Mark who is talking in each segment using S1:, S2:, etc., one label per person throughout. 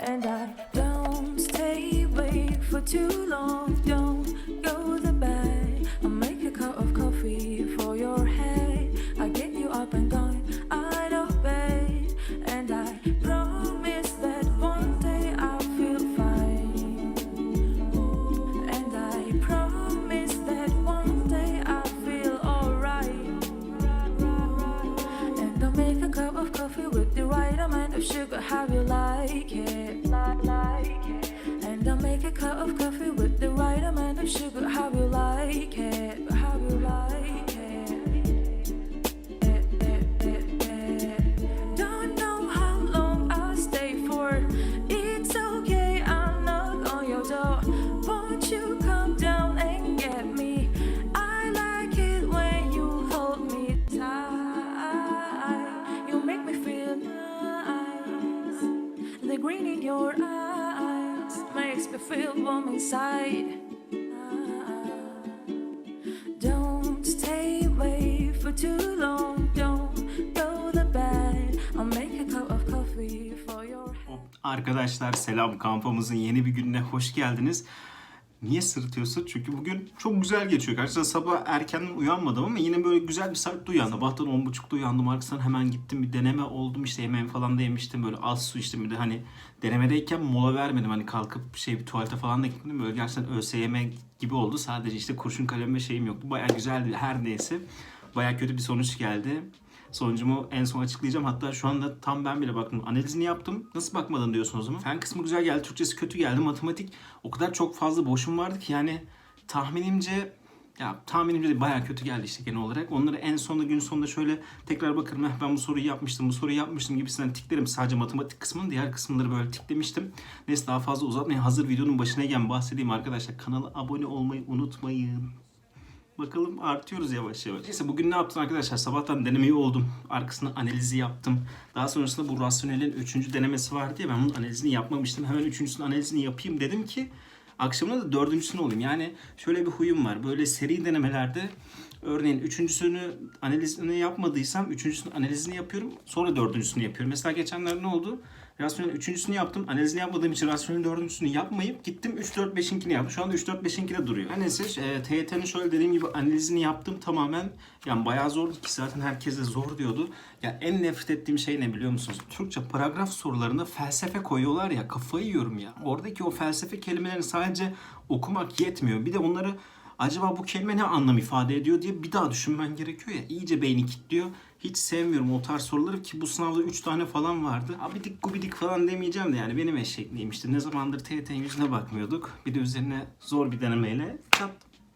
S1: and
S2: I don't stay awake for too long. Don't green in your eyes makes me feel warm inside. Don't stay away for too long. Don't go to bed. I'll make a cup of coffee for your head.
S3: Arkadaşlar selam kampımızın yeni bir gününe hoş geldiniz. Niye sırıtıyorsun? Çünkü bugün çok güzel geçiyor. Gerçekten sabah erkenden uyanmadım ama yine böyle güzel bir saatte uyandım. Sabahtan 10.30'da uyandım. Arkasından hemen gittim bir deneme oldum. işte yemeğimi falan da yemiştim. Böyle az su içtim. Bir de hani denemedeyken mola vermedim. Hani kalkıp şey bir tuvalete falan da gittim. Böyle gerçekten ÖSYM gibi oldu. Sadece işte kurşun kalem ve şeyim yoktu. Baya güzeldi her neyse. Baya kötü bir sonuç geldi. Sonucumu en son açıklayacağım. Hatta şu anda tam ben bile baktım. Analizini yaptım. Nasıl bakmadın diyorsun o zaman. Fen kısmı güzel geldi. Türkçesi kötü geldi. Matematik o kadar çok fazla boşum vardı ki yani tahminimce ya tahminimce de bayağı kötü geldi işte genel olarak. Onları en sonunda gün sonunda şöyle tekrar bakarım. "Eh, ben bu soruyu yapmıştım, bu soruyu yapmıştım gibisinden tiklerim. Sadece matematik kısmını diğer kısımları böyle tiklemiştim. Neyse daha fazla uzatmayın. Hazır videonun başına bahsedeyim arkadaşlar. Kanala abone olmayı unutmayın. Bakalım artıyoruz yavaş yavaş. Neyse bugün ne yaptın arkadaşlar? Sabahtan denemeyi oldum. Arkasında analizi yaptım. Daha sonrasında bu rasyonelin 3. denemesi vardı ya ben bunun analizini yapmamıştım. Hemen üçüncüsünün analizini yapayım dedim ki akşamına da dördüncüsünü olayım. Yani şöyle bir huyum var. Böyle seri denemelerde örneğin üçüncüsünü analizini yapmadıysam üçüncüsünün analizini yapıyorum. Sonra dördüncüsünü yapıyorum. Mesela geçenler ne oldu? Rasyonel üçüncüsünü yaptım. Analizini yapmadığım için rasyonel dördüncüsünü yapmayıp gittim 3 4 5'inkini yaptım. Şu anda 3 4 5'inki de duruyor. Her neyse e, TYT'nin şöyle dediğim gibi analizini yaptım tamamen. Yani bayağı zordu ki zaten herkes de zor diyordu. Ya en nefret ettiğim şey ne biliyor musunuz? Türkçe paragraf sorularında felsefe koyuyorlar ya kafayı yiyorum ya. Oradaki o felsefe kelimelerini sadece okumak yetmiyor. Bir de onları acaba bu kelime ne anlam ifade ediyor diye bir daha düşünmen gerekiyor ya. İyice beyni kilitliyor. Hiç sevmiyorum o tarz soruları ki bu sınavda 3 tane falan vardı. Abidik gubidik falan demeyeceğim de yani benim eşekliğim işte. Ne zamandır TYT'nin yüzüne bakmıyorduk. Bir de üzerine zor bir denemeyle çat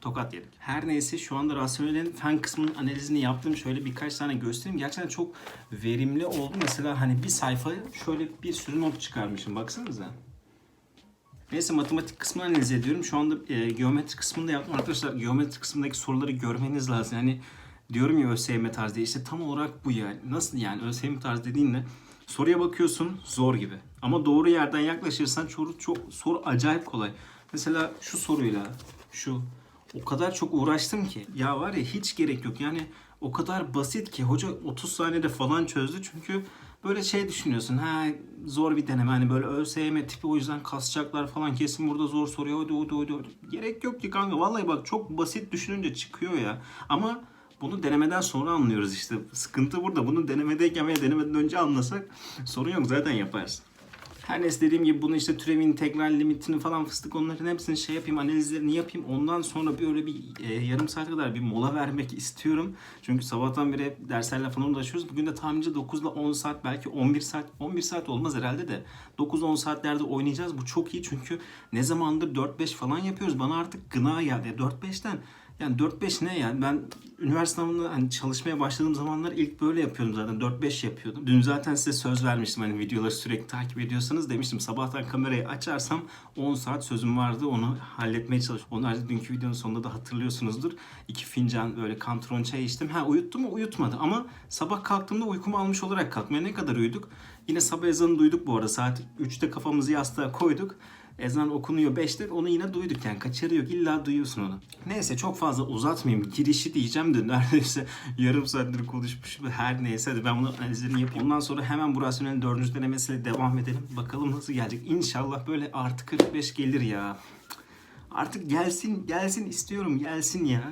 S3: tokat yedik. Her neyse şu anda rasyonelin fen kısmının analizini yaptım. Şöyle birkaç tane göstereyim. Gerçekten çok verimli oldu. Mesela hani bir sayfaya şöyle bir sürü not çıkarmışım. Baksanıza. Neyse matematik kısmını analiz ediyorum. Şu anda e, geometri kısmını da yaptım. Arkadaşlar geometri kısmındaki soruları görmeniz lazım. Yani diyorum ya ÖSYM tarzı diye. İşte tam olarak bu yani. Nasıl yani ÖSYM tarzı dediğin ne? Soruya bakıyorsun zor gibi. Ama doğru yerden yaklaşırsan soru çok soru acayip kolay. Mesela şu soruyla şu o kadar çok uğraştım ki. Ya var ya hiç gerek yok. Yani o kadar basit ki hoca 30 saniyede falan çözdü. Çünkü böyle şey düşünüyorsun. Ha zor bir deneme. Hani böyle ÖSYM tipi o yüzden kasacaklar falan. Kesin burada zor soruyor. Hadi hadi hadi. Gerek yok ki kanka. Vallahi bak çok basit düşününce çıkıyor ya. Ama bunu denemeden sonra anlıyoruz işte. Sıkıntı burada. Bunu denemedeyken veya denemeden önce anlasak sorun yok. Zaten yaparsın. Her neyse dediğim gibi bunu işte türev integral limitini falan fıstık onların hepsini şey yapayım analizlerini yapayım. Ondan sonra böyle bir e, yarım saat kadar bir mola vermek istiyorum. Çünkü sabahtan beri hep derslerle falan uğraşıyoruz. Bugün de tahminimce 9 ile 10 saat belki 11 saat 11 saat olmaz herhalde de 9-10 saatlerde oynayacağız. Bu çok iyi çünkü ne zamandır 4-5 falan yapıyoruz. Bana artık gına geldi. 4-5'ten yani 4-5 ne yani? Ben üniversite sınavında hani çalışmaya başladığım zamanlar ilk böyle yapıyordum zaten. 4-5 yapıyordum. Dün zaten size söz vermiştim hani videoları sürekli takip ediyorsanız demiştim sabahtan kamerayı açarsam 10 saat sözüm vardı onu halletmeye çalış. Onu ayrıca dünkü videonun sonunda da hatırlıyorsunuzdur. İki fincan böyle kantron çay içtim. Ha uyuttu mu? Uyutmadı ama sabah kalktığımda uykumu almış olarak kalkmaya ne kadar uyuduk? Yine sabah ezanı duyduk bu arada. Saat 3'te kafamızı yastığa koyduk. Ezan okunuyor 5'te onu yine duyduk yani kaçarı yok illa duyuyorsun onu. Neyse çok fazla uzatmayayım girişi diyeceğim de neredeyse yarım saattir konuşmuşum her neyse hadi ben bunu analizini yapayım. Ondan sonra hemen bu rasyonelin dördüncü denemesiyle devam edelim. Bakalım nasıl gelecek. İnşallah böyle artı 45 gelir ya. Artık gelsin gelsin istiyorum gelsin ya.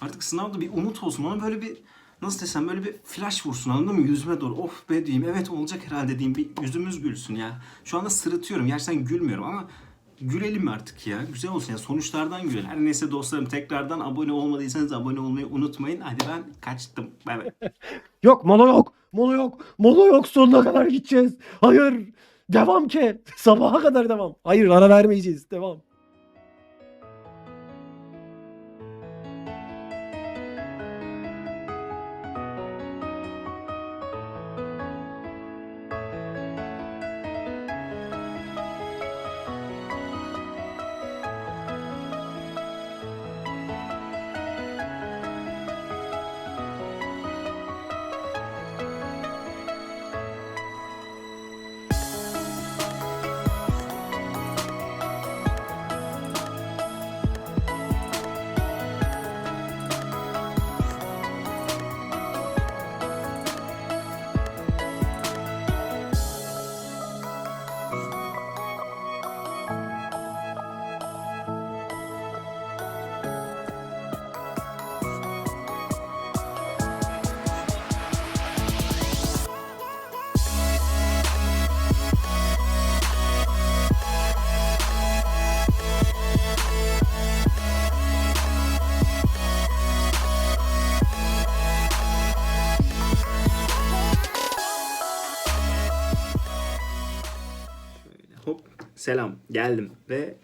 S3: Artık sınavda bir umut olsun. Ona böyle bir nasıl desem böyle bir flash vursun anladın mı? Yüzüme doğru of be diyeyim. Evet olacak herhalde diyeyim. Bir yüzümüz gülsün ya. Şu anda sırıtıyorum. Gerçekten gülmüyorum ama gülelim artık ya. Güzel olsun ya. Sonuçlardan gülelim. Her neyse dostlarım tekrardan abone olmadıysanız abone olmayı unutmayın. Hadi ben kaçtım. Bay bay.
S4: Yok mola yok. Mola yok. Mola yok. Sonuna kadar gideceğiz. Hayır. Devam ki. Sabaha kadar devam. Hayır ara vermeyeceğiz. Devam.
S3: Selam geldim ve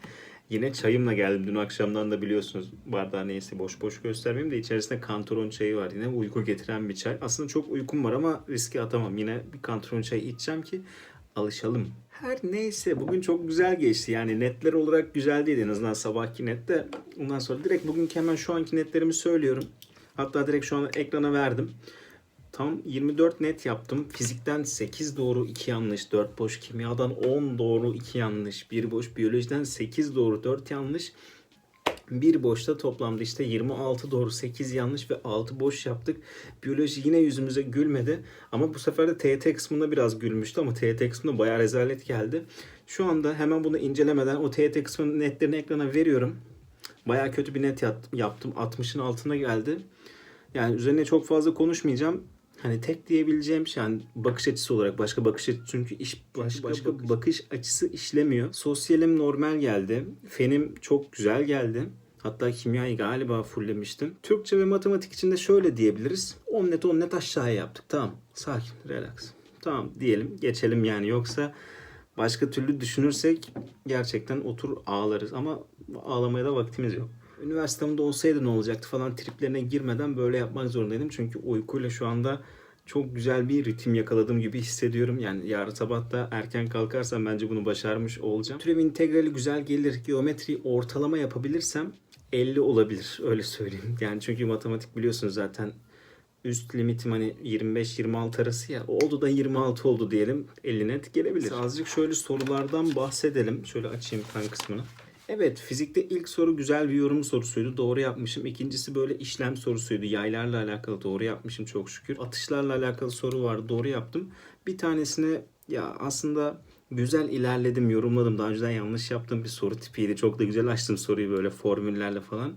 S3: yine çayımla geldim. Dün akşamdan da biliyorsunuz bardağı neyse boş boş göstermeyeyim de içerisinde kantaron çayı var. Yine uyku getiren bir çay. Aslında çok uykum var ama riske atamam. Yine bir kantaron çayı içeceğim ki alışalım. Her neyse bugün çok güzel geçti. Yani netler olarak güzel değil en azından sabahki nette. Ondan sonra direkt bugünkü hemen şu anki netlerimi söylüyorum. Hatta direkt şu an ekrana verdim. Tam 24 net yaptım. Fizikten 8 doğru 2 yanlış 4 boş. Kimyadan 10 doğru 2 yanlış 1 boş. Biyolojiden 8 doğru 4 yanlış. Bir boşta toplamda işte 26 doğru 8 yanlış ve 6 boş yaptık. Biyoloji yine yüzümüze gülmedi. Ama bu sefer de TYT kısmında biraz gülmüştü ama TYT kısmında bayağı rezalet geldi. Şu anda hemen bunu incelemeden o TYT kısmının netlerini ekrana veriyorum. Bayağı kötü bir net yaptım. 60'ın altına geldi. Yani üzerine çok fazla konuşmayacağım. Hani tek diyebileceğim şey yani bakış açısı olarak başka bakış açısı çünkü iş başka, başka bakış açısı işlemiyor. Sosyalim normal geldi. Fenim çok güzel geldi. Hatta kimyayı galiba fulllemiştim. Türkçe ve matematik için de şöyle diyebiliriz. 10 net 10 net aşağıya yaptık. Tamam. Sakin, relax. Tamam diyelim, geçelim yani. Yoksa başka türlü düşünürsek gerçekten otur ağlarız ama ağlamaya da vaktimiz yok. Üniversitemde olsaydı ne olacaktı falan triplerine girmeden böyle yapmak zorundaydım. Çünkü uykuyla şu anda çok güzel bir ritim yakaladığım gibi hissediyorum. Yani yarın sabah da erken kalkarsam bence bunu başarmış olacağım. Türev integrali güzel gelir. Geometri ortalama yapabilirsem 50 olabilir. Öyle söyleyeyim. Yani çünkü matematik biliyorsunuz zaten üst limitim hani 25-26 arası ya. Oldu da 26 oldu diyelim. 50 net gelebilir. Azıcık şöyle sorulardan bahsedelim. Şöyle açayım fen kısmını. Evet fizikte ilk soru güzel bir yorum sorusuydu. Doğru yapmışım. İkincisi böyle işlem sorusuydu. Yaylarla alakalı doğru yapmışım çok şükür. Atışlarla alakalı soru vardı. Doğru yaptım. Bir tanesine ya aslında güzel ilerledim, yorumladım. Daha önceden yanlış yaptığım bir soru tipiydi. Çok da güzel açtım soruyu böyle formüllerle falan.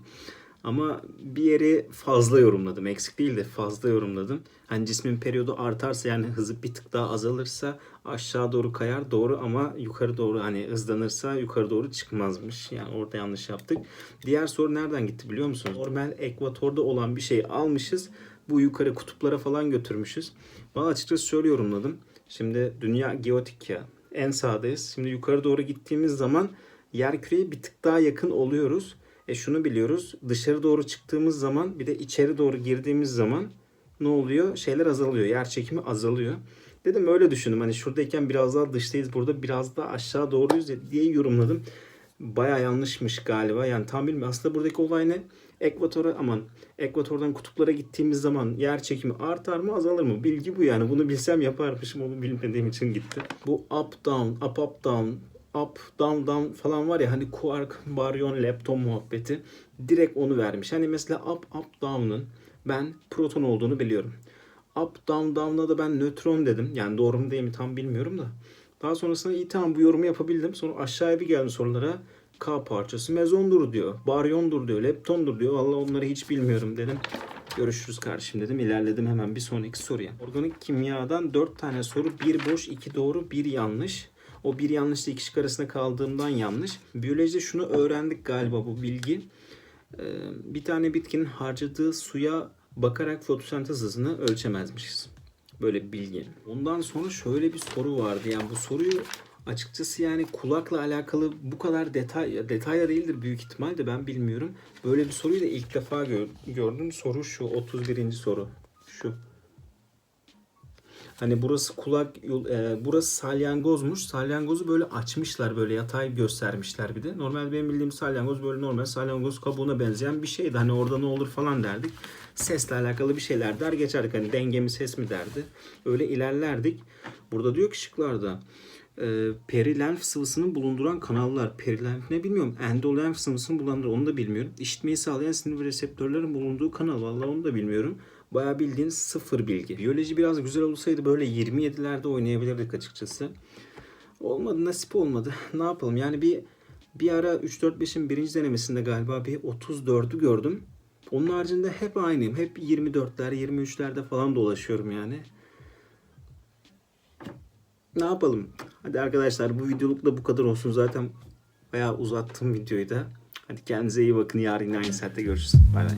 S3: Ama bir yeri fazla yorumladım. Eksik değil de fazla yorumladım. Hani cismin periyodu artarsa yani hızı bir tık daha azalırsa aşağı doğru kayar doğru ama yukarı doğru hani hızlanırsa yukarı doğru çıkmazmış. Yani orada yanlış yaptık. Diğer soru nereden gitti biliyor musunuz? Normal ekvatorda olan bir şeyi almışız. Bu yukarı kutuplara falan götürmüşüz. Bana açıkçası şöyle yorumladım. Şimdi dünya geotik ya. En sağdayız. Şimdi yukarı doğru gittiğimiz zaman yer küreye bir tık daha yakın oluyoruz. E şunu biliyoruz. Dışarı doğru çıktığımız zaman bir de içeri doğru girdiğimiz zaman ne oluyor? Şeyler azalıyor. Yer çekimi azalıyor. Dedim öyle düşündüm. Hani şuradayken biraz daha dıştayız. Burada biraz daha aşağı doğruyuz diye yorumladım. Baya yanlışmış galiba. Yani tam bilmiyorum. Aslında buradaki olay ne? Ekvatora aman ekvatordan kutuplara gittiğimiz zaman yer çekimi artar mı azalır mı? Bilgi bu yani. Bunu bilsem yaparmışım. Onu bilmediğim için gitti. Bu up down, up up down, up, down, down falan var ya hani quark, baryon, lepton muhabbeti. Direkt onu vermiş. Hani mesela up, up, down'ın ben proton olduğunu biliyorum. Up, down, down'a da ben nötron dedim. Yani doğru mu değil mi tam bilmiyorum da. Daha sonrasında iyi tamam bu yorumu yapabildim. Sonra aşağıya bir geldim sorulara. K parçası mezondur diyor. Baryondur diyor. Leptondur diyor. Vallahi onları hiç bilmiyorum dedim. Görüşürüz kardeşim dedim. İlerledim hemen bir sonraki soruya. Organik kimyadan 4 tane soru. Bir boş, iki doğru, bir yanlış. O bir yanlışla iki şık arasında kaldığımdan yanlış. Biyolojide şunu öğrendik galiba bu bilgi. Ee, bir tane bitkinin harcadığı suya bakarak fotosentez hızını ölçemezmişiz. Böyle bilgi. Ondan sonra şöyle bir soru vardı. Yani bu soruyu açıkçası yani kulakla alakalı bu kadar detay detayla değildir büyük ihtimal de ben bilmiyorum. Böyle bir soruyu da ilk defa gör- gördüm. Soru şu 31. soru. Şu. Hani burası kulak yol- e, burası salyangozmuş. Salyangozu böyle açmışlar böyle yatay göstermişler bir de. Normal benim bildiğim salyangoz böyle normal salyangoz kabuğuna benzeyen bir şeydi. Hani orada ne olur falan derdik. Sesle alakalı bir şeyler der geçerdik. Hani denge mi ses mi derdi. Öyle ilerlerdik. Burada diyor ki şıklarda e, perilenf sıvısını bulunduran kanallar. Perilenf ne bilmiyorum. Endolenf sıvısını bulunduran onu da bilmiyorum. İşitmeyi sağlayan sinir reseptörlerin bulunduğu kanal. Vallahi onu da bilmiyorum. Bayağı bildiğin sıfır bilgi. Biyoloji biraz güzel olsaydı böyle 27'lerde oynayabilirdik açıkçası. Olmadı nasip olmadı. Ne yapalım yani bir bir ara 3-4-5'in birinci denemesinde galiba bir 34'ü gördüm. Onun haricinde hep aynıyım. Hep 24'ler 23'lerde falan dolaşıyorum yani. Ne yapalım? Hadi arkadaşlar bu videoluk da bu kadar olsun. Zaten bayağı uzattım videoyu da. Hadi kendinize iyi bakın. Yarın aynı saatte görüşürüz. Bay bay.